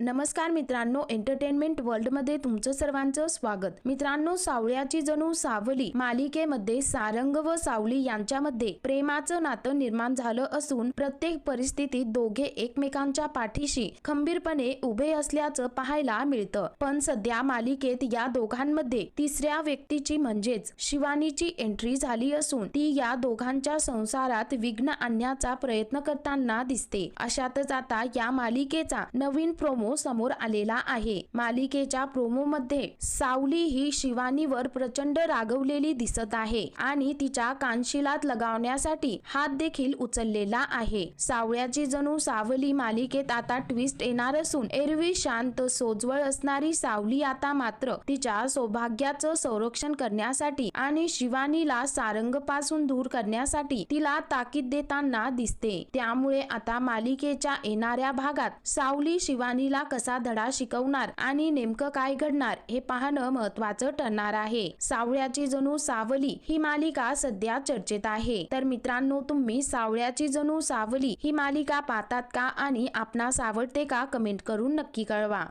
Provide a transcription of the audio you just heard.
नमस्कार मित्रांनो एंटरटेनमेंट वर्ल्डमध्ये तुमचं सर्वांचं स्वागत. मित्रांनो सावळ्याची जणू सावली मालिकेमध्ये सारंग व सावली यांच्यामध्ये प्रेमाचं नातं निर्माण झालं असून प्रत्येक परिस्थितीत दोघे एकमेकांच्या पाठीशी खंबीरपणे उभे असल्याचं पाहायला मिळतं. पण सध्या मालिकेत या दोघांमध्ये तिसऱ्या व्यक्तीची म्हणजेच शिवानीची एंट्री झाली असून ती या दोघांच्या संसारात विघ्न आणण्याचा प्रयत्न करताना दिसते. अशातच आता या मालिकेचा नवीन प्रोमो समोर आलेला आहे. मालिकेच्या प्रोमो मध्ये सावली ही शिवानीवर प्रचंड रागवलेली दिसत आहे आणि तिच्या कानशिलात लगावण्यासाठी हात देखील उचललेला आहे. सावळ्याची जणू सावली मालिकेत आता ट्विस्ट येणार असून एरवी शांत सोजवळ असणारी सावली आता मात्र तिच्या सौभाग्याचं संरक्षण करण्यासाठी आणि शिवानीला सारंगपासून दूर करण्यासाठी तिला ताकीद देताना दिसते. त्यामुळे आता मालिकेच्या येणाऱ्या भागात सावली शिवानीला कसा धडा शिकवणार आणि नेमकं काय घडणार हे पाहणं महत्वाचं ठरणार आहे. सावळ्याची जणू सावली ही मालिका सध्या चर्चेत आहे. तर मित्रांनो तुम्ही सावळ्याची जणू सावली ही मालिका पाहतात का आणि आपणास आवडते का कमेंट करून नक्की कळवा.